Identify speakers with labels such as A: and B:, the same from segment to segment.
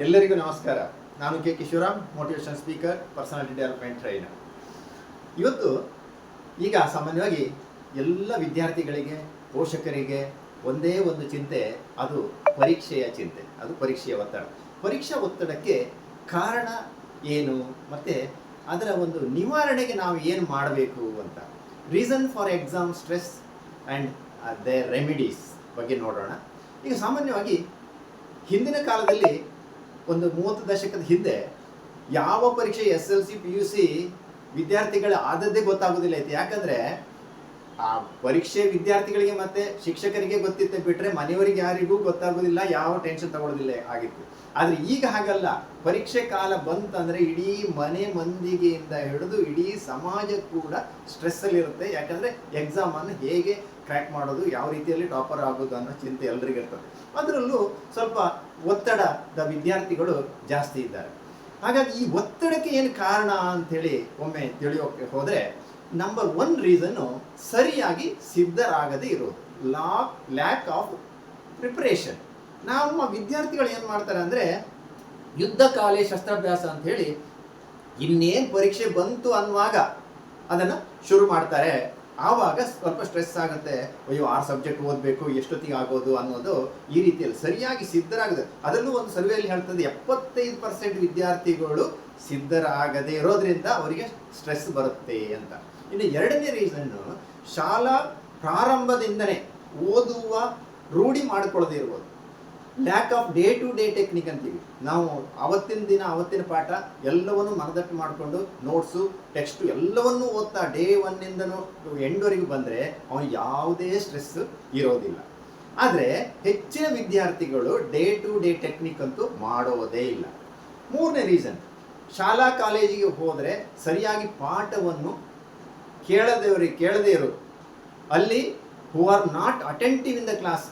A: ಎಲ್ಲರಿಗೂ ನಮಸ್ಕಾರ. ನಾನು K. Kishoram motivation speaker personality development trainer ಇವತ್ತು ಈಗ ಸಾಮಾನ್ಯವಾಗಿ ಎಲ್ಲ ವಿದ್ಯಾರ್ಥಿಗಳಿಗೆ, ಪೋಷಕರಿಗೆ ಒಂದೇ ಒಂದು ಚಿಂತೆ, ಅದು ಪರೀಕ್ಷೆಯ ಚಿಂತೆ, ಅದು ಪರೀಕ್ಷೆಯ ಒತ್ತಡ. ಪರೀಕ್ಷಾ ಒತ್ತಡಕ್ಕೆ ಕಾರಣ ಏನು? ಮತ್ತು ಅದರ ಒಂದು ನಿವಾರಣೆಗೆ ನಾವು ಏನು ಮಾಡಬೇಕು ಅಂತ. Reason for exam stress and the remedies ಬಗ್ಗೆ ನೋಡೋಣ. ಈಗ ಸಾಮಾನ್ಯವಾಗಿ ಹಿಂದಿನ ಕಾಲದಲ್ಲಿ ಒಂದು ಮೂವತ್ತು ದಶಕದ ಹಿಂದೆ ಯಾವ ಪರೀಕ್ಷೆ S L C, P U C ವಿದ್ಯಾರ್ಥಿಗಳ ಆದದ್ದೇ ಗೊತ್ತಾಗೋದಿಲ್ಲ ಐತೆ. ಯಾಕಂದ್ರೆ ಆ ಪರೀಕ್ಷೆ ವಿದ್ಯಾರ್ಥಿಗಳಿಗೆ ಮತ್ತೆ ಶಿಕ್ಷಕರಿಗೆ ಗೊತ್ತಿತ್ತೆ ಬಿಟ್ರೆ ಮನೆಯವರಿಗೆ ಯಾರಿಗೂ ಗೊತ್ತಾಗೋದಿಲ್ಲ, ಯಾವ ಟೆನ್ಷನ್ ತಗೊಳ್ಳೋದಿಲ್ಲ ಆಗಿತ್ತು. ಆದ್ರೆ ಈಗ ಹಾಗಲ್ಲ. ಪರೀಕ್ಷೆ ಕಾಲ ಬಂತಂದ್ರೆ ಇಡೀ ಮನೆ ಮಂದಿಗೆಯಿಂದ ಹಿಡಿದು ಇಡೀ ಸಮಾಜ ಕೂಡ ಸ್ಟ್ರೆಸ್ ಅಲ್ಲಿ ಇರುತ್ತೆ ಯಾಕಂದ್ರೆ ಎಕ್ಸಾಮ್ ಅನ್ನು ಹೇಗೆ ಕ್ರ್ಯಾಕ್ ಮಾಡೋದು ಯಾವ ರೀತಿಯಲ್ಲಿ ಟಾಪರ್ ಆಗೋದು ಅನ್ನೋ ಚಿಂತೆ ಇರ್ತದೆ. ಅದರಲ್ಲೂ ಸ್ವಲ್ಪ ಒತ್ತಡದ ವಿದ್ಯಾರ್ಥಿಗಳು ಜಾಸ್ತಿ ಇದ್ದಾರೆ. ಹಾಗಾಗಿ ಈ ಒತ್ತಡಕ್ಕೆ ಏನು ಕಾರಣ ಅಂಥೇಳಿ ಒಮ್ಮೆ ತಿಳಿಯೋಕ್ಕೆ ಹೋದರೆ ನಂಬರ್ ಒನ್ ರೀಸನ್ನು ಸರಿಯಾಗಿ ಸಿದ್ಧರಾಗದೇ ಇರೋದು. ಲಾ ಲ್ಯಾಕ್ ಆಫ್ ಪ್ರಿಪ್ರೇಷನ್ ನಮ್ಮ ವಿದ್ಯಾರ್ಥಿಗಳು ಏನು ಮಾಡ್ತಾರೆ ಅಂದರೆ, ಯುದ್ಧ ಕಾಲೇ ಶಸ್ತ್ರಾಭ್ಯಾಸ ಅಂಥೇಳಿ ಇನ್ನೇನು ಪರೀಕ್ಷೆ ಬಂತು ಅನ್ನುವಾಗ ಅದನ್ನು ಶುರು ಮಾಡ್ತಾರೆ. ಆವಾಗ ಸ್ವಲ್ಪ ಸ್ಟ್ರೆಸ್ ಆಗುತ್ತೆ. ಅಯ್ಯೋ, ಆ ಸಬ್ಜೆಕ್ಟ್ ಓದಬೇಕು, ಎಷ್ಟೊತ್ತಿಗೆ ಆಗೋದು ಅನ್ನೋದು ಈ ರೀತಿಯಲ್ಲಿ ಸರಿಯಾಗಿ ಸಿದ್ಧರಾಗದೆ ಅದರಲ್ಲೂ ಒಂದು ಸರ್ವೆಯಲ್ಲಿ ಹೇಳ್ತದೆ, ಎಪ್ಪತ್ತೈದು ಪರ್ಸೆಂಟ್ ವಿದ್ಯಾರ್ಥಿಗಳು ಸಿದ್ಧರಾಗದೇ ಇರೋದ್ರಿಂದ ಅವರಿಗೆ ಸ್ಟ್ರೆಸ್ ಬರುತ್ತೆ ಅಂತ. ಇನ್ನು ಎರಡನೇ ರೀಸನ್ನು ಶಾಲಾ ಪ್ರಾರಂಭದಿಂದನೇ ಓದುವ ರೂಢಿ ಮಾಡಿಕೊಳ್ಳದೇ ಇರ್ಬೋದು. Lack of day to day technique ಅಂತೀವಿ. ನಾವು ಅವತ್ತಿನ ದಿನ, ಅವತ್ತಿನ ಪಾಠ ಎಲ್ಲವನ್ನು ಮನದಟ್ಟು ಮಾಡಿಕೊಂಡು ನೋಟ್ಸು ಟೆಕ್ಸ್ಟು ಎಲ್ಲವನ್ನೂ ಓದ್ತಾ ಡೇ ಒನ್ನಿಂದನೂ ಎಂಡ್ವರೆಗೂ ಬಂದರೆ ಅವನು ಯಾವುದೇ ಸ್ಟ್ರೆಸ್ ಇರೋದಿಲ್ಲ. ಆದರೆ ಹೆಚ್ಚಿನ ವಿದ್ಯಾರ್ಥಿಗಳು ಡೇ ಟು ಡೇ ಟೆಕ್ನಿಕ್ ಅಂತೂ ಮಾಡೋದೇ ಇಲ್ಲ. ಮೂರನೇ ರೀಸನ್ ಶಾಲಾ ಕಾಲೇಜಿಗೆ ಹೋದರೆ ಸರಿಯಾಗಿ ಪಾಠವನ್ನು ಕೇಳದವರಿಗೆ ಕೇಳದೇ ಇರೋದು ಅಲ್ಲಿ who are not attentive in the class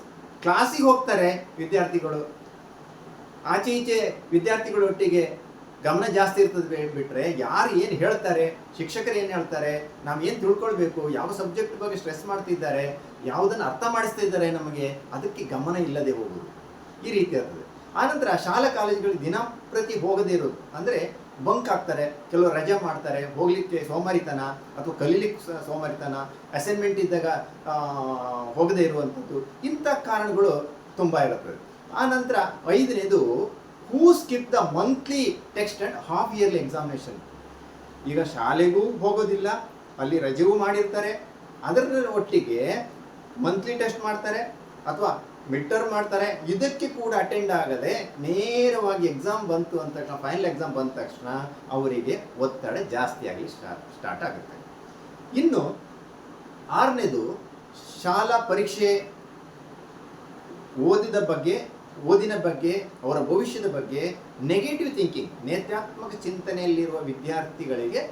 A: ಕ್ಲಾಸಿಗೆ ಹೋಗ್ತಾರೆ ವಿದ್ಯಾರ್ಥಿಗಳು. ಆಚೆ ಈಚೆ ವಿದ್ಯಾರ್ಥಿಗಳೊಟ್ಟಿಗೆ ಗಮನ ಜಾಸ್ತಿ ಇರ್ತದೆ ಬಿಟ್ರೆ ಯಾರು ಏನು ಹೇಳ್ತಾರೆ, ಶಿಕ್ಷಕರು ಏನು ಹೇಳ್ತಾರೆ, ನಾವು ಏನು ತಿಳ್ಕೊಳ್ಬೇಕು, ಯಾವ ಸಬ್ಜೆಕ್ಟ್ ಬಗ್ಗೆ ಸ್ಟ್ರೆಸ್ ಮಾಡ್ತಿದ್ದಾರೆ, ಯಾವುದನ್ನು ಅರ್ಥ ಮಾಡಿಸ್ತಾ ಇದ್ದಾರೆ ನಮಗೆ, ಅದಕ್ಕೆ ಗಮನ ಇಲ್ಲದೆ ಹೋಗೋದು ಈ ರೀತಿ ಇರ್ತದೆ ಆನಂತರ ಶಾಲಾ ಕಾಲೇಜುಗಳಿಗೆ ದಿನ ಪ್ರತಿ ಹೋಗದೇ ಇರೋದು. ಅಂದರೆ ಬಂಕ್ ಹಾಕ್ತಾರೆ, ಕೆಲವರು ರಜೆ ಮಾಡ್ತಾರೆ, ಹೋಗ್ಲಿಕ್ಕೆ ಸೋಮಾರಿತನ ಅಥವಾ ಕಲೀಲಿಕ್ಕೆ ಸೋಮಾರಿತನ ಅಸೈನ್ಮೆಂಟ್ ಇದ್ದಾಗ ಹೋಗದೇ ಇರುವಂಥದ್ದು, ಇಂಥ ಕಾರಣಗಳು ತುಂಬ ಆ ನಂತರ ಐದನೇದು who skip the monthly text and half yearly examination ಈಗ ಶಾಲೆಗೂ ಹೋಗೋದಿಲ್ಲ, ಅಲ್ಲಿ ರಜೆಗೂ ಮಾಡಿರ್ತಾರೆ, ಅದರ ಒಟ್ಟಿಗೆ ಮಂತ್ಲಿ ಟೆಸ್ಟ್ ಮಾಡ್ತಾರೆ, ಅಥವಾ ಮಿಡ್ ಮಾಡ್ತಾರೆ. ಇದಕ್ಕೆ ಕೂಡ ಅಟೆಂಡ್ ಆಗದೆ ನೇರವಾಗಿ ಎಕ್ಸಾಮ್ ಬಂತು ಅಂದ ಫೈನಲ್ ಎಕ್ಸಾಮ್ ಬಂದ ತಕ್ಷಣ ಅವರಿಗೆ ಒತ್ತಡ ಜಾಸ್ತಿ ಆಗಲಿ ಸ್ಟಾರ್ಟ್ ಸ್ಟಾರ್ಟ್ ಆಗುತ್ತೆ. ಇನ್ನು ಆರನೇದು ಶಾಲಾ ಪರೀಕ್ಷೆ ಓದಿದ ಬಗ್ಗೆ, ಓದಿನ ಬಗ್ಗೆ, ಅವರ ಭವಿಷ್ಯದ ಬಗ್ಗೆ ನೆಗೆಟಿವ್ ಥಿಂಕಿಂಗ್ ನೇತ್ರಾತ್ಮಕ ಚಿಂತನೆಯಲ್ಲಿರುವ ವಿದ್ಯಾರ್ಥಿಗಳಿಗೆ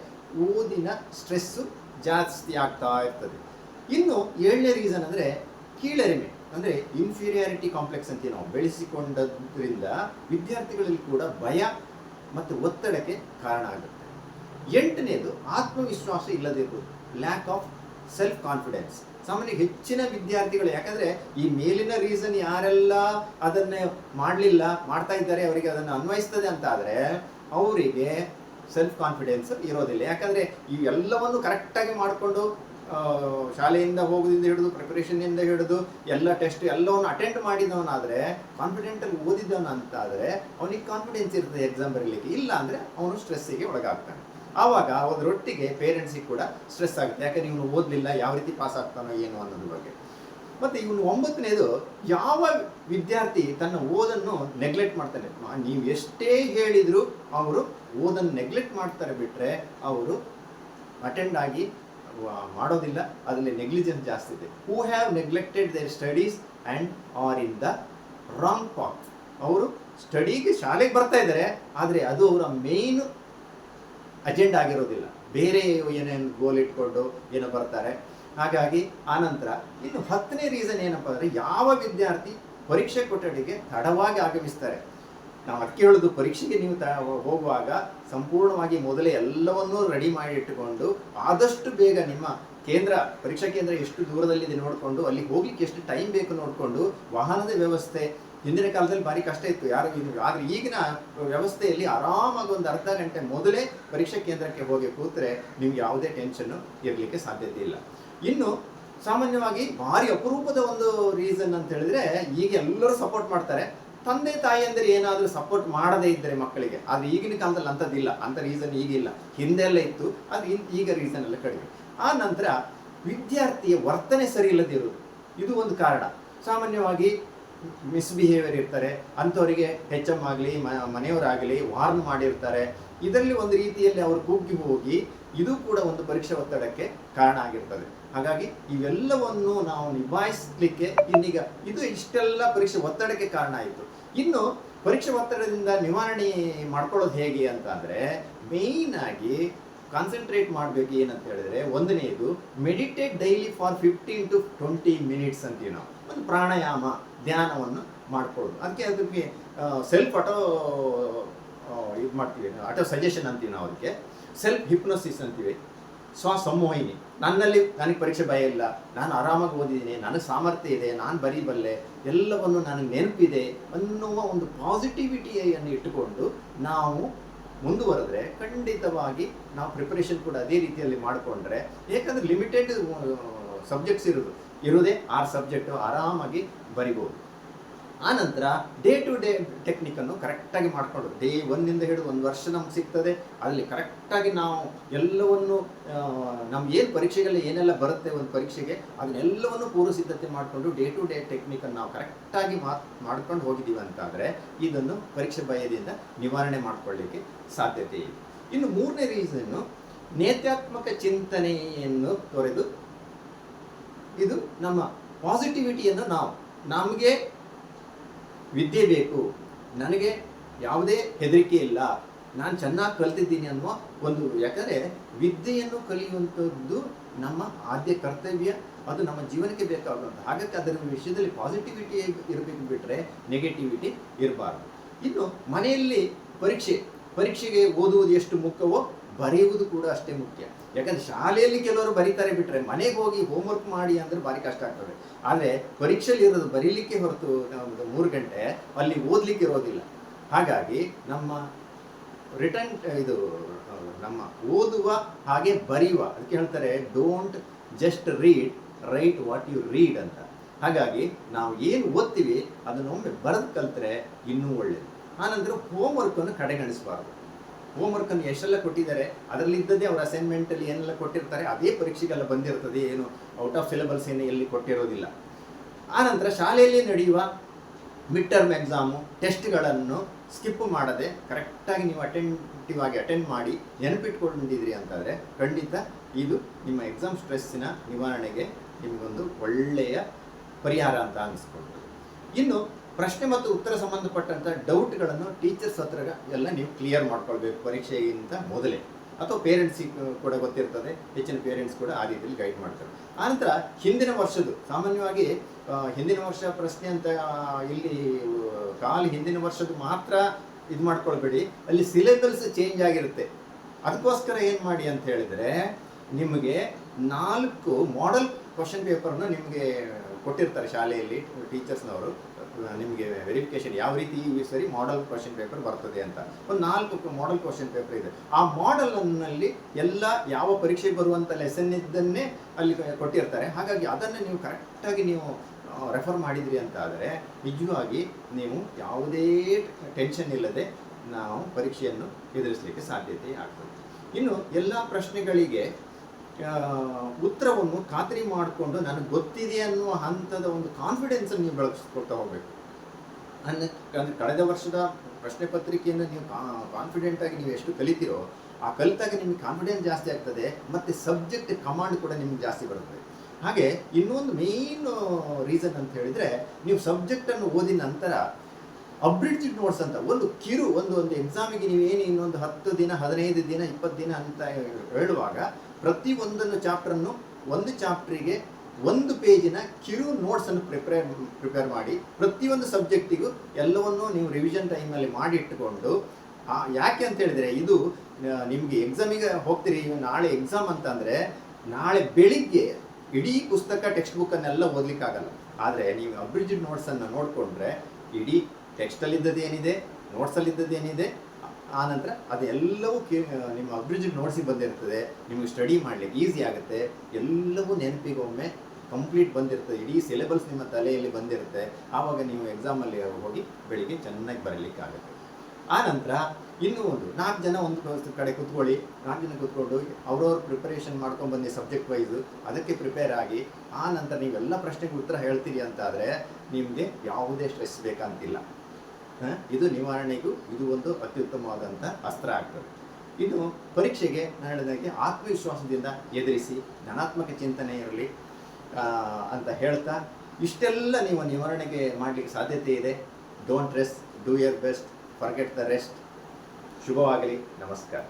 A: ಓದಿನ ಸ್ಟ್ರೆಸ್ಸು ಜಾಸ್ತಿ ಆಗ್ತಾ ಇರ್ತದೆ. ಇನ್ನು ಏಳನೇ ರೀಸನ್ ಅಂದರೆ ಕೀಳರಿಮೆ. ಅಂದರೆ ಇನ್ಫೀರಿಯಾರಿಟಿ ಕಾಂಪ್ಲೆಕ್ಸ್ ಅಂತ ನಾವು ಬೆಳೆಸಿಕೊಂಡದ್ರಿಂದ ವಿದ್ಯಾರ್ಥಿಗಳಲ್ಲಿ ಕೂಡ ಭಯ ಮತ್ತು ಒತ್ತಡಕ್ಕೆ ಕಾರಣ ಆಗುತ್ತೆ. ಎಂಟನೇದು, ಆತ್ಮವಿಶ್ವಾಸ ಇಲ್ಲದಿರುವುದು ಲ್ಯಾಕ್ ಆಫ್ ಸೆಲ್ಫ್ ಕಾನ್ಫಿಡೆನ್ಸ್ ಸಾಮಾನ್ಯ ಹೆಚ್ಚಿನ ವಿದ್ಯಾರ್ಥಿಗಳು, ಯಾಕಂದ್ರೆ ಈ ಮೇಲಿನ ರೀಸನ್ ಯಾರೆಲ್ಲ ಅದನ್ನೇ ಮಾಡಲಿಲ್ಲ, ಮಾಡ್ತಾ ಇದ್ದಾರೆ, ಅವರಿಗೆ ಅದನ್ನು ಅನ್ವಯಿಸ್ತದೆ ಅಂತ ಆದರೆ ಅವರಿಗೆ ಸೆಲ್ಫ್ ಕಾನ್ಫಿಡೆನ್ಸ್ ಇರೋದಿಲ್ಲ. ಯಾಕಂದ್ರೆ ಈ ಎಲ್ಲವನ್ನು ಕರೆಕ್ಟಾಗಿ ಮಾಡಿಕೊಂಡು ಶಾಲೆಯಿಂದ ಹೋಗೋದಿಂದ ಹಿಡಿದು ಪ್ರಿಪರೇಷನ್ನಿಂದ ಹಿಡಿದು ಎಲ್ಲ ಟೆಸ್ಟ್ ಎಲ್ಲವನ್ನು ಅಟೆಂಡ್ ಮಾಡಿದವನಾದರೆ ಕಾನ್ಫಿಡೆಂಟಲ್ಲಿ ಓದಿದವನು ಅಂತ ಆದರೆ ಅವನಿಗೆ ಕಾನ್ಫಿಡೆನ್ಸ್ ಇರ್ತದೆ ಎಕ್ಸಾಮ್ ಬರೀಲಿಕ್ಕೆ. ಇಲ್ಲ ಅಂದರೆ ಅವನು ಸ್ಟ್ರೆಸ್ಸಿಗೆ ಒಳಗಾಗ್ತಾನೆ. ಆವಾಗ ಅದರೊಟ್ಟಿಗೆ ಪೇರೆಂಟ್ಸಿಗೆ ಕೂಡ ಸ್ಟ್ರೆಸ್ ಆಗುತ್ತೆ. ಯಾಕಂದ್ರೆ ಇವನು ಓದಲಿಲ್ಲ, ಯಾವ ರೀತಿ ಪಾಸ್ ಆಗ್ತಾನೋ ಏನು ಅನ್ನೋದ್ರ ಬಗ್ಗೆ. ಮತ್ತು ಇವನು ಒಂಬತ್ತನೇದು ಯಾವ ವಿದ್ಯಾರ್ಥಿ ತನ್ನ ಓದನ್ನು ನೆಗ್ಲೆಕ್ಟ್ ಮಾಡ್ತಾನೆ? ನೀವು ಎಷ್ಟೇ ಹೇಳಿದರೂ ಅವರು ಓದನ್ನು ನೆಗ್ಲೆಕ್ಟ್ ಮಾಡ್ತಾರೆ ಬಿಟ್ಟರೆ ಅವರು ಅಟೆಂಡ್ ಆಗಿ ಮಾಡೋದಿಲ್ಲ. ಅದರಲ್ಲಿ ನೆಗ್ಲಿಜೆನ್ಸ್ ಜಾಸ್ತಿ ಇದೆ. Who have neglected their studies and are in the wrong path ಅವರು ಸ್ಟಡಿಗೆ ಶಾಲೆಗೆ ಬರ್ತಾ ಇದ್ದಾರೆ, ಆದರೆ ಅದು ಅವರ ಮೇಯ್ನ್ ಅಜೆಂಡಾ ಆಗಿರೋದಿಲ್ಲ. ಬೇರೆ ಏನೇನು ಗೋಲ್ ಇಟ್ಕೊಂಡು ಏನೋ ಬರ್ತಾರೆ. ಹಾಗಾಗಿ ಆನಂತರ ಇನ್ನು ಹತ್ತನೇ ರೀಸನ್ ಏನಪ್ಪ ಅಂದರೆ ಯಾವ ವಿದ್ಯಾರ್ಥಿ ಪರೀಕ್ಷೆ ಕೊಠಡಿಗೆ ತಡವಾಗಿ ಆಗಮಿಸ್ತಾರೆ. ನಾವು ಅದಕ್ಕೆ ಹೇಳೋದು ಪರೀಕ್ಷೆಗೆ ನೀವು ತ ಹೋಗುವಾಗ ಸಂಪೂರ್ಣವಾಗಿ ಮೊದಲೇ ಎಲ್ಲವನ್ನೂ ರೆಡಿ ಮಾಡಿ ಇಟ್ಟುಕೊಂಡು ಆದಷ್ಟು ಬೇಗ ನಿಮ್ಮ ಕೇಂದ್ರ, ಪರೀಕ್ಷಾ ಕೇಂದ್ರ ಎಷ್ಟು ದೂರದಲ್ಲಿದೆ ನೋಡಿಕೊಂಡು ಅಲ್ಲಿ ಹೋಗ್ಲಿಕ್ಕೆ ಎಷ್ಟು ಟೈಮ್ ಬೇಕು ನೋಡಿಕೊಂಡು ವಾಹನದ ವ್ಯವಸ್ಥೆ, ಹಿಂದಿನ ಕಾಲದಲ್ಲಿ ಭಾರಿ ಕಷ್ಟ ಇತ್ತು. ಯಾರು ಆದರೆ ಈಗಿನ ವ್ಯವಸ್ಥೆಯಲ್ಲಿ ಆರಾಮಾಗಿ ಒಂದು ಅರ್ಧ ಗಂಟೆ ಮೊದಲೇ ಪರೀಕ್ಷಾ ಕೇಂದ್ರಕ್ಕೆ ಹೋಗಿ ಕೂತ್ರೆ ನಿಮ್ಗೆ ಯಾವುದೇ ಟೆನ್ಷನ್ನು ಇರಲಿಕ್ಕೆ ಸಾಧ್ಯತೆ ಇಲ್ಲ. ಇನ್ನು ಸಾಮಾನ್ಯವಾಗಿ ಭಾರಿ ಅಪರೂಪದ ಒಂದು ರೀಸನ್ ಅಂತ ಹೇಳಿದ್ರೆ ಈಗ ಎಲ್ಲರೂ ಸಪೋರ್ಟ್ ಮಾಡ್ತಾರೆ. ತಂದೆ ತಾಯಿ ಅಂದರೆ ಏನಾದರೂ ಸಪೋರ್ಟ್ ಮಾಡದೇ ಇದ್ದರೆ ಮಕ್ಕಳಿಗೆ, ಅದು ಈಗಿನ ಕಾಲದಲ್ಲಿ ಅಂಥದ್ದಿಲ್ಲ ಅಂತ ರೀಸನ್ ಈಗಿಲ್ಲ. ಹಿಂದೆಲ್ಲ ಇತ್ತು, ಅದು ಈಗ ರೀಸನ್ ಎಲ್ಲ ಕಡಿಮೆ. ಆ ನಂತರ ವಿದ್ಯಾರ್ಥಿಯ ವರ್ತನೆ ಸರಿ ಇಲ್ಲದಿರುವುದು ಇದು ಒಂದು ಕಾರಣ. ಸಾಮಾನ್ಯವಾಗಿ ಮಿಸ್ಬಿಹೇವಿಯರ್ ಇರ್ತಾರೆ, ಅಂಥವರಿಗೆ ಹೆಚ್ ಎಂ ಆಗಲಿ ಮನೆಯವರಾಗಲಿ ವಾರ್ನ್ ಮಾಡಿರ್ತಾರೆ. ಇದರಲ್ಲಿ ಒಂದು ರೀತಿಯಲ್ಲಿ ಅವರು ಕುಗ್ಗಿ ಹೋಗಿ ಇದು ಕೂಡ ಒಂದು ಪರೀಕ್ಷೆ ಒತ್ತಡಕ್ಕೆ ಕಾರಣ ಆಗಿರ್ತದೆ. ಹಾಗಾಗಿ ಇವೆಲ್ಲವನ್ನು ನಾವು ನಿಭಾಯಿಸಲಿಕ್ಕೆ ಇನ್ನೀಗ ಇದು ಇಷ್ಟೆಲ್ಲ ಪರೀಕ್ಷೆ ಒತ್ತಡಕ್ಕೆ ಕಾರಣ ಆಯಿತು. ಇನ್ನು ಪರೀಕ್ಷೆ ಒತ್ತಡದಿಂದ ನಿವಾರಣೆ ಮಾಡ್ಕೊಳ್ಳೋದು ಹೇಗೆ ಅಂತ ಅಂದ್ರೆ ಆಗಿ ಕಾನ್ಸಂಟ್ರೇಟ್ ಮಾಡಬೇಕು ಏನಂತ ಹೇಳಿದ್ರೆ ಒಂದನೇದು meditate daily for fifteen to twenty minutes ಅಂತೀವಿ ನಾವು. ಒಂದು ಪ್ರಾಣಾಯಾಮ, ಧ್ಯಾನವನ್ನು ಮಾಡ್ಕೊಳ್ಳೋದು. ಅದಕ್ಕೆ ಅದಕ್ಕೆ ಸೆಲ್ಫ್ ಆಟೋ ಇದು ಮಾಡ್ತೀವಿ ಆಟೋ ಸಜೆಷನ್ ಅಂತೀವಿ ನಾವು ಅದಕ್ಕೆ. ಸೆಲ್ಫ್ ಹಿಪ್ನೋಸಿಸ್ ಅಂತೀವಿ. ಸ್ವ ಸಂಮೋಹಿನಿ ನನ್ನಲ್ಲಿ ನನಗೆ ಪರೀಕ್ಷೆ ಭಯ ಇಲ್ಲ. ನಾನು ಆರಾಮಾಗಿ ಓದಿದ್ದೀನಿ ನನಗೆ ಸಾಮರ್ಥ್ಯ ಇದೆ. ನಾನು ಬರೀಬಲ್ಲೆ ಎಲ್ಲವನ್ನು ನನಗೆ ನೆನಪಿದೆ ಅನ್ನುವ ಒಂದು ಪಾಸಿಟಿವಿಟಿಯನ್ನು ಇಟ್ಟುಕೊಂಡು ನಾವು ಮುಂದುವರೆದ್ರೆ ಖಂಡಿತವಾಗಿ ನಾವು ಪ್ರಿಪರೇಷನ್ ಕೂಡ ಅದೇ ರೀತಿಯಲ್ಲಿ ಮಾಡಿಕೊಂಡ್ರೆ ಯಾಕಂದ್ರೆ ಲಿಮಿಟೆಡ್ ಸಬ್ಜೆಕ್ಟ್ಸ್ ಇರೋದು. ಇರೋದೇ ಆರು ಸಬ್ಜೆಕ್ಟು ಆರಾಮಾಗಿ ಬರಿಬೋದು. ಆ ನಂತರ ಡೇ ಟು ಡೇ ಟೆಕ್ನಿಕನ್ನು ಕರೆಕ್ಟಾಗಿ ಮಾಡಿಕೊಂಡು ಡೇ ಒನ್ನಿಂದ ಹಿಡಿದು ಒಂದು ವರ್ಷ ನಮ್ಗೆ ಸಿಗ್ತದೆ. ಅಲ್ಲಿ ಕರೆಕ್ಟಾಗಿ ನಾವು ಎಲ್ಲವನ್ನು ನಮ್ಗೆ ಏನು ಪರೀಕ್ಷೆಗಳಲ್ಲಿ ಏನೆಲ್ಲ ಬರುತ್ತೆ ಒಂದು ಪರೀಕ್ಷೆಗೆ, ಅದನ್ನೆಲ್ಲವನ್ನು ಪೂರ್ವ ಸಿದ್ಧತೆ ಮಾಡಿಕೊಂಡು ಡೇ ಟು ಡೇ ಟೆಕ್ನಿಕನ್ನು ನಾವು ಕರೆಕ್ಟಾಗಿ ಮಾಡ್ಕೊಂಡು ಹೋಗಿದ್ದೀವಿ ಅಂತಾದರೆ ಇದನ್ನು ಪರೀಕ್ಷೆ ಭಯದಿಂದ ನಿವಾರಣೆ ಮಾಡಿಕೊಳ್ಳಿಕ್ಕೆ ಸಾಧ್ಯತೆ ಇದೆ. ಇನ್ನು ಮೂರನೇ ರೀಸನ್ನು ನೇತ್ಯಾತ್ಮಕ ಚಿಂತನೆಯನ್ನು ತೊರೆದು, ಇದು ನಮ್ಮ ಪಾಸಿಟಿವಿಟಿಯನ್ನು ನಾವು, ನಮಗೆ ವಿದ್ಯೆ ಬೇಕು. ನನಗೆ ಯಾವುದೇ ಹೆದರಿಕೆ ಇಲ್ಲ. ನಾನು ಚೆನ್ನಾಗಿ ಕಲ್ತಿದ್ದೀನಿ ಅನ್ನುವ ಒಂದು ಯಾಕಂದರೆ ವಿದ್ಯೆಯನ್ನು ಕಲಿಯುವಂಥದ್ದು ನಮ್ಮ ಆದ್ಯ ಕರ್ತವ್ಯ. ಅದು ನಮ್ಮ ಜೀವನಕ್ಕೆ ಬೇಕಾಗುವಂಥ ಹಾಗಾಗಿ ಅದರ ವಿಷಯದಲ್ಲಿ ಪಾಸಿಟಿವಿಟಿ ಇರಬೇಕು ಬಿಟ್ಟರೆ ನೆಗೆಟಿವಿಟಿ ಇರಬಾರ್ದು. ಇನ್ನು ಮನೆಯಲ್ಲಿ ಪರೀಕ್ಷೆ. ಪರೀಕ್ಷೆಗೆ ಓದುವುದು ಎಷ್ಟು ಮುಖ್ಯವೋ ಬರೆಯುವುದು ಕೂಡ ಅಷ್ಟೇ ಮುಖ್ಯ. ಯಾಕಂದ್ರೆ ಶಾಲೆಯಲ್ಲಿ ಕೆಲವರು ಬರೀತಾರೆ ಬಿಟ್ಟರೆ ಮನೆಗೆ ಹೋಗಿ ಹೋಮ್ವರ್ಕ್ ಮಾಡಿ ಅಂದ್ರೆ ಭಾರಿ ಕಷ್ಟ ಆಗ್ತದೆ. ಆದರೆ ಪರೀಕ್ಷೆಯಲ್ಲಿ ಇರೋದು ಬರೀಲಿಕ್ಕೆ ಹೊರತು ನಮ್ದು ಮೂರು ಗಂಟೆ ಅಲ್ಲಿ ಓದಲಿಕ್ಕೆ ಇರೋದಿಲ್ಲ. ಹಾಗಾಗಿ ನಮ್ಮ ರಿಟರ್ನ್ ಇದು, ನಮ್ಮ ಓದುವ ಹಾಗೆ ಬರೆಯುವ, ಅದಕ್ಕೆ ಹೇಳ್ತಾರೆ don't just read write what you read ಅಂತ. ಹಾಗಾಗಿ ನಾವು ಏನು ಓದ್ತೀವಿ ಅದನ್ನು ಒಮ್ಮೆ ಬರೆದು ಕಲ್ತರೆ ಇನ್ನೂ ಒಳ್ಳೆಯದು ಆನಂತರ ಹೋಮ್ವರ್ಕನ್ನು ಕಡೆಗಣಿಸಬಾರ್ದು. ಹೋಮ್ವರ್ಕನ್ನು ಎಷ್ಟೆಲ್ಲ ಕೊಟ್ಟಿದ್ದಾರೆ ಅದರಲ್ಲಿ ಅವರ ಅಸೈನ್ಮೆಂಟ್ ಅಲ್ಲಿ ಏನೆಲ್ಲ ಕೊಟ್ಟಿರ್ತಾರೆ, ಅದೇ ಪರೀಕ್ಷೆಗೆಲ್ಲ ಬಂದಿರ್ತದೆ ಏನು ಔಟ್ ಆಫ್ ಸಿಲೆಬಸ್ ಏನು ಎಲ್ಲಿ ಕೊಟ್ಟಿರೋದಿಲ್ಲ. ಆನಂತರ ಶಾಲೆಯಲ್ಲಿ ನಡೆಯುವ ಮಿಡ್ ಟರ್ಮ್ ಎಕ್ಸಾಮು ಟೆಸ್ಟ್ಗಳನ್ನು ಸ್ಕಿಪ್ ಮಾಡದೆ ಕರೆಕ್ಟಾಗಿ ನೀವು ಅಟೆಂಟಿವ್ ಆಗಿ ಅಟೆಂಡ್ ಮಾಡಿ ನೆನಪಿಟ್ಕೊಂಡಿದ್ರಿ ಅಂತಂದರೆ ಖಂಡಿತ ಇದು ನಿಮ್ಮ ಎಕ್ಸಾಮ್ ಸ್ಟ್ರೆಸ್ಸಿನ ನಿವಾರಣೆಗೆ ನಿಮಗೊಂದು ಒಳ್ಳೆಯ ಪರಿಹಾರ ಅಂತ ಅನಿಸ್ಕೊಳ್ತದೆ ಇನ್ನು ಪ್ರಶ್ನೆ ಮತ್ತು ಉತ್ತರ ಸಂಬಂಧಪಟ್ಟಂಥ ಡೌಟ್ಗಳನ್ನು ಟೀಚರ್ಸ್ ಹತ್ರ ಎಲ್ಲ ನೀವು ಕ್ಲಿಯರ್ ಮಾಡ್ಕೊಳ್ಬೇಕು ಪರೀಕ್ಷೆಗಿಂತ ಮೊದಲೇ. ಅಥವಾ ಪೇರೆಂಟ್ಸಿಗೆ ಕೂಡ ಗೊತ್ತಿರ್ತದೆ, ಹೆಚ್ಚಿನ ಪೇರೆಂಟ್ಸ್ ಕೂಡ ಆ ರೀತಿಯಲ್ಲಿ ಗೈಡ್ ಮಾಡ್ತಾರೆ. ಆನಂತರ ಹಿಂದಿನ ವರ್ಷದ್ದು, ಸಾಮಾನ್ಯವಾಗಿ ಹಿಂದಿನ ವರ್ಷ ಪ್ರಶ್ನೆ ಅಂತ ಇಲ್ಲಿ, ಕಾಲು ಹಿಂದಿನ ವರ್ಷದ್ದು ಮಾತ್ರ ಇದು ಮಾಡ್ಕೊಳ್ಬೇಡಿ. ಅಲ್ಲಿ ಸಿಲೆಬಸ್ ಚೇಂಜ್ ಆಗಿರುತ್ತೆ. ಅದಕ್ಕೋಸ್ಕರ ಏನು ಮಾಡಿ ಅಂತ ಹೇಳಿದರೆ, ನಿಮಗೆ ನಾಲ್ಕು ಮಾಡೆಲ್ ಕ್ವಶನ್ ಪೇಪರ್ನ ನಿಮಗೆ ಕೊಟ್ಟಿರ್ತಾರೆ ಶಾಲೆಯಲ್ಲಿ ಟೀಚರ್ಸ್ನವರು ನಿಮಗೆ ವೆರಿಫಿಕೇಶನ್ ಯಾವ ರೀತಿ ಈ ಸರಿ ಮಾಡೆಲ್ ಕ್ವಶನ್ ಪೇಪರ್ ಬರ್ತದೆ ಅಂತ. ಒಂದು ನಾಲ್ಕು ಮಾಡೆಲ್ ಕ್ವಶನ್ ಪೇಪರ್ ಇದೆ. ಆ ಮಾಡಲ್ನಲ್ಲಿ ಎಲ್ಲ ಯಾವ ಪರೀಕ್ಷೆಗೆ ಬರುವಂಥ ಲೆಸನ್ ಇದ್ದನ್ನೇ ಅಲ್ಲಿ ಕೊಟ್ಟಿರ್ತಾರೆ. ಹಾಗಾಗಿ ಅದನ್ನು ನೀವು ಕರೆಕ್ಟಾಗಿ ನೀವು ರೆಫರ್ ಮಾಡಿದ್ರಿ ಅಂತ ಆದರೆ ನಿಜವಾಗಿ ನೀವು ಯಾವುದೇ ಟೆನ್ಷನ್ ಇಲ್ಲದೆ ನಾವು ಪರೀಕ್ಷೆಯನ್ನು ಎದುರಿಸಲಿಕ್ಕೆ ಸಾಧ್ಯತೆ ಆಗ್ತದೆ. ಇನ್ನು ಎಲ್ಲ ಪ್ರಶ್ನೆಗಳಿಗೆ ಉತ್ತರವನ್ನು ಖಾತ್ರಿ ಮಾಡಿಕೊಂಡು ನನಗೆ ಗೊತ್ತಿದೆ ಅನ್ನುವ ಹಂತದ ಒಂದು ಕಾನ್ಫಿಡೆನ್ಸನ್ನು ನೀವು ಬೆಳೆಸ್ಕೊಳ್ತಾ ಹೋಗಬೇಕು. ಅಂದ್ರೆ ಕಳೆದ ವರ್ಷದ ಪ್ರಶ್ನೆ ಪತ್ರಿಕೆಯನ್ನು ನೀವು ಕಾನ್ಫಿಡೆಂಟ್ ಆಗಿ ನೀವು ಎಷ್ಟು ಕಲಿತೀರೋ, ಆ ಕಲಿತಾಗ ನಿಮ್ಗೆ ಕಾನ್ಫಿಡೆನ್ಸ್ ಜಾಸ್ತಿ ಆಗ್ತದೆ, ಮತ್ತು ಸಬ್ಜೆಕ್ಟ್ ಕಮಾಂಡ್ ಕೂಡ ನಿಮ್ಗೆ ಜಾಸ್ತಿ ಬರ್ತದೆ. ಹಾಗೆ ಇನ್ನೊಂದು ಮೇನ್ ರೀಸನ್ ಅಂತ ಹೇಳಿದರೆ, ನೀವು ಸಬ್ಜೆಕ್ಟನ್ನು ಓದಿದ ನಂತರ ಅಬ್ರಿಡ್ಜ್ ನೋಟ್ಸ್ ಅಂತ. ಒಂದು ಕಿರು ಒಂದು ಒಂದು ಎಕ್ಸಾಮಿಗೆ ನೀವೇನು ಇನ್ನೊಂದು ಹತ್ತು ದಿನ ಹದಿನೈದು ದಿನ ಇಪ್ಪತ್ತು ದಿನ ಅಂತ ಹೇಳುವಾಗ ಪ್ರತಿ ಒಂದೊಂದು ಚಾಪ್ಟರನ್ನು ಒಂದು ಚಾಪ್ಟ್ರಿಗೆ ಒಂದು ಪೇಜಿನ ಕಿರು ನೋಟ್ಸನ್ನು ಪ್ರಿಪೇರ್ ಪ್ರಿಪೇರ್ ಮಾಡಿ ಪ್ರತಿಯೊಂದು ಸಬ್ಜೆಕ್ಟಿಗೂ ಎಲ್ಲವನ್ನೂ ನೀವು ರಿವಿಷನ್ ಟೈಮಲ್ಲಿ ಮಾಡಿ ಇಟ್ಟುಕೊಂಡು ಆ, ಯಾಕೆ ಅಂತ ಹೇಳಿದರೆ ಇದು ನಿಮಗೆ ಎಕ್ಸಾಮಿಗೆ ಹೋಗ್ತೀರಿ ನಾಳೆ ಎಕ್ಸಾಮ್ ಅಂತಂದರೆ ನಾಳೆ ಬೆಳಿಗ್ಗೆ ಇಡೀ ಪುಸ್ತಕ ಟೆಕ್ಸ್ಟ್ ಬುಕ್ಕನ್ನೆಲ್ಲ ಓದಲಿಕ್ಕಾಗಲ್ಲ. ಆದರೆ ನೀವು ಅಬ್ರಿಜಿಡ್ ನೋಟ್ಸನ್ನು ನೋಡಿಕೊಂಡ್ರೆ ಇಡೀ ಟೆಕ್ಸ್ಟಲ್ಲಿದ್ದದ್ದು ಏನಿದೆ ನೋಟ್ಸಲ್ಲಿದ್ದದ್ದು ಏನಿದೆ ಆನಂತರ ನಂತರ ಅದೆಲ್ಲವೂ ಕೇ, ನಿಮ್ಮ ಅಭಿರುಚಿಗೆ ನೋಟ್ಸಿಗೆ ಬಂದಿರ್ತದೆ, ನಿಮಗೆ ಸ್ಟಡಿ ಮಾಡಲಿಕ್ಕೆ ಈಸಿ ಆಗುತ್ತೆ, ಎಲ್ಲವೂ ನೆನಪಿಗೆ ಒಮ್ಮೆ ಕಂಪ್ಲೀಟ್ ಬಂದಿರ್ತದೆ ಇಡೀ ಸಿಲೆಬಸ್ ನಿಮ್ಮ ತಲೆಯಲ್ಲಿ ಬಂದಿರುತ್ತೆ, ಆವಾಗ ನೀವು ಎಕ್ಸಾಮಲ್ಲಿ ಹೋಗಿ ಬೆಳಿಗ್ಗೆ ಚೆನ್ನಾಗಿ ಬರಲಿಕ್ಕಾಗುತ್ತೆ ಆನಂತರ ನಂತರ ಇನ್ನೂ ಒಂದು, ನಾಲ್ಕು ಜನ ಒಂದು ಕಡೆ- ಕೂತ್ಕೊಳ್ಳಿ, ನಾಲ್ಕು ಜನ ಕೂತ್ಕೊಂಡು ಅವ್ರವ್ರ ಪ್ರಿಪರೇಷನ್ ಮಾಡ್ಕೊಂಡು ಬನ್ನಿ ಸಬ್ಜೆಕ್ಟ್ ವೈಸು ಅದಕ್ಕೆ ಪ್ರಿಪೇರ್ ಆಗಿ, ಆ ನಂತರ ನೀವೆಲ್ಲ ಪ್ರಶ್ನೆಗೆ ಉತ್ತರ ಹೇಳ್ತೀರಿ ಅಂತಾದರೆ ನಿಮಗೆ ಯಾವುದೇ ಸ್ಟ್ರೆಸ್ ಬೇಕಂತಿಲ್ಲ? ಇದು ನಿವಾರಣೆಗೂ ಇದು ಒಂದು ಅತ್ಯುತ್ತಮವಾದಂಥ ಅಸ್ತ್ರ ಆಗ್ತದೆ. ಇದು ಪರೀಕ್ಷೆಗೆ ನಾನು ಹೇಳಿದಂಗೆ ಆತ್ಮವಿಶ್ವಾಸದಿಂದ ಎದುರಿಸಿ, ಧನಾತ್ಮಕ ಚಿಂತನೆ ಇರಲಿ ಅಂತ ಹೇಳ್ತಾ, ಇಷ್ಟೆಲ್ಲ ನೀವು ನಿವಾರಣೆಗೆ ಮಾಡಲಿಕ್ಕೆ ಸಾಧ್ಯತೆ ಇದೆ. Don't rest do your best forget the rest ಶುಭವಾಗಲಿ, ನಮಸ್ಕಾರ.